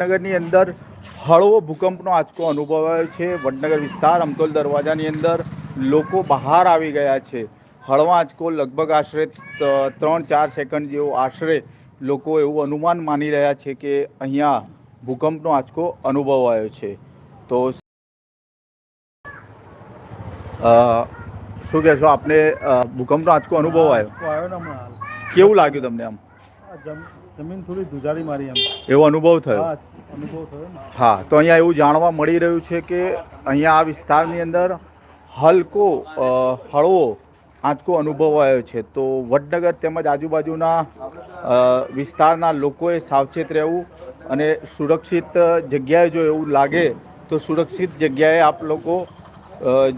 વડનગરની અંદર હળવો ભૂકંપનો આંચકો અનુભવાયો છે. વડનગર વિસ્તાર અમતોલ દરવાજાની અંદર લોકો બહાર આવી ગયા છે. હળવા આંચકો લગભગ આશરે ત્રણ ચાર સેકન્ડ જેવો આશરે લોકો એવું અનુમાન માની રહ્યા છે કે અહીંયા ભૂકંપનો આંચકો અનુભવાયો છે. તો શું કહેશો? આપને ભૂકંપનો આંચકો અનુભવાયો? તો આવ્યો ને કેવું લાગ્યું તમને આમ? જમ- જમીન થોડી ધુજારી મારી એમ. એવો અનુભવ થયો? હા, તો અહીંયા એવું જાણવા મળી રહ્યું છે કે અહીંયા આ વિસ્તારની અંદર હલકો હળવો આંચકો અનુભવાયો છે. તો વડનગર તેમજ આજુબાજુના વિસ્તારના લોકોએ સાવચેત રહેવું અને સુરક્ષિત જગ્યાએ જો એવું લાગે તો સુરક્ષિત જગ્યાએ આપ લોકો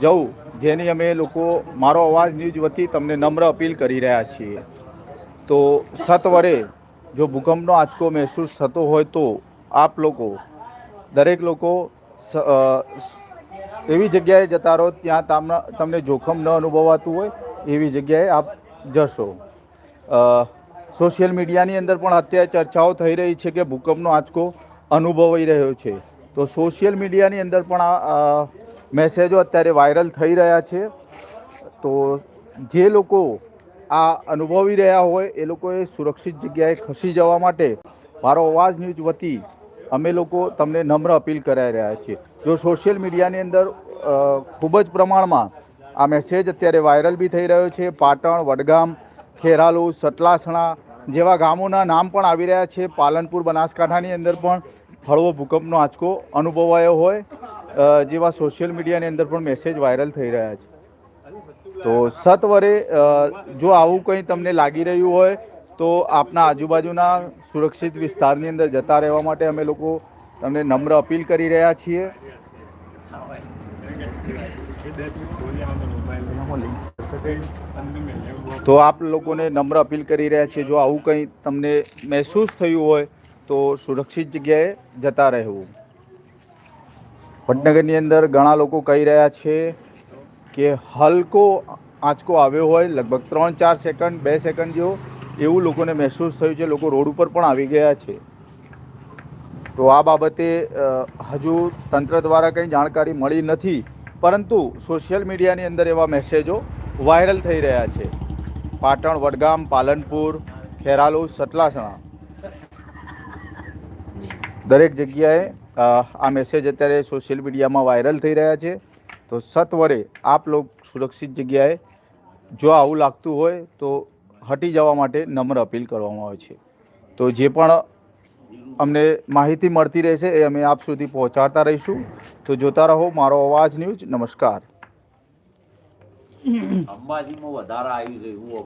જવું. જેની અમે લોકો, મારો અવાજ ન્યૂઝ વતી તમને નમ્ર અપીલ કરી રહ્યા છીએ. તો સત્વરે જો ભૂકંપનો આંચકો મહેસૂસ થતો હોય તો આપ લોકો, દરેક લોકો એવી જગ્યાએ જતા રહો ત્યાં તામ- તમને જોખમ ન અનુભવાતું હોય, એવી જગ્યાએ આપ જશો. સોશિયલ મીડિયાની અંદર પણ અત્યારે ચર્ચાઓ થઈ રહી છે કે ભૂકંપનો આંચકો અનુભવાઈ રહ્યો છે. તો સોશિયલ મીડિયાની અંદર પણ આ મેસેજો અત્યારે વાયરલ થઈ રહ્યા છે. તો જે લોકો આ અનુભવી રહ્યા હોય, એ લોકોએ સુરક્ષિત જગ્યાએ ખસી જવા માટે મારો અવાજ ન્યૂઝ વતી અમે લોકો તમને નમ્ર અપીલ કરાવી રહ્યા છીએ. જો સોશિયલ મીડિયાની અંદર ખૂબ જ પ્રમાણમાં આ મેસેજ અત્યારે વાયરલ બી થઈ રહ્યો છે. પાટણ, વડગામ, ખેરાલુ, સતલાસણા જેવા ગામોના નામ પણ આવી રહ્યા છે. પાલનપુર, બનાસકાંઠાની અંદર પણ હળવો ભૂકંપનો આંચકો અનુભવાયો હોય જેવા સોશિયલ મીડિયાની અંદર પણ મેસેજ વાયરલ થઈ રહ્યા છે. તો સત્વરે જો આવું કંઈ તમને લાગી રહ્યું હોય તો આપના આજુબાજુના સુરક્ષિત વિસ્તારની અંદર જતા રહેવા માટે અમે લોકો તમને નમ્ર અપીલ કરી રહ્યા છીએ. તો આપ લોકોને નમ્ર અપીલ કરી રહ્યા છીએ, જો આવું કંઈ તમને મહેસૂસ થયું હોય, તો સુરક્ષિત જગ્યાએ જતા રહેવું. વડનગરની અંદર ઘણા લોકો કહી રહ્યા છે કે હલકો આંચકો આવ્યો હોય, લગભગ ત્રણ ચાર સેકન્ડ, બે સેકન્ડ જેવો એવું લોકોને મહેસૂસ થયું છે, લોકો રોડ ઉપર પણ આવી ગયા છે. તો આ બાબતે હજુ તંત્ર દ્વારા કંઈ જાણકારી મળી નથી, પરંતુ સોશિયલ મીડિયાની અંદર એવા મેસેજો વાયરલ થઈ રહ્યા છે. પાટણ, વડગામ, પાલનપુર, ખેરાલુ, સતલાસણા. દરેક જગ્યાએ આ મેસેજ અત્યારે સોશિયલ મીડિયામાં વાયરલ થઈ રહ્યા છે. તો સત્વરે આપ લોક સુરક્ષિત જગ્યાએ જો આવું લાગતું હોય, તો હટી જવા માટે નમ્ર અપીલ કરવામાં આવે છે. તો જે પણ અમને માહિતી મળતી રહેશે એ અમે આપ સુધી પહોંચાડતા રહીશું. તો જોતા રહો મારો અવાજ ન્યૂઝ. નમસ્કાર. અંબાજીમાં વધારે આવ્યું છે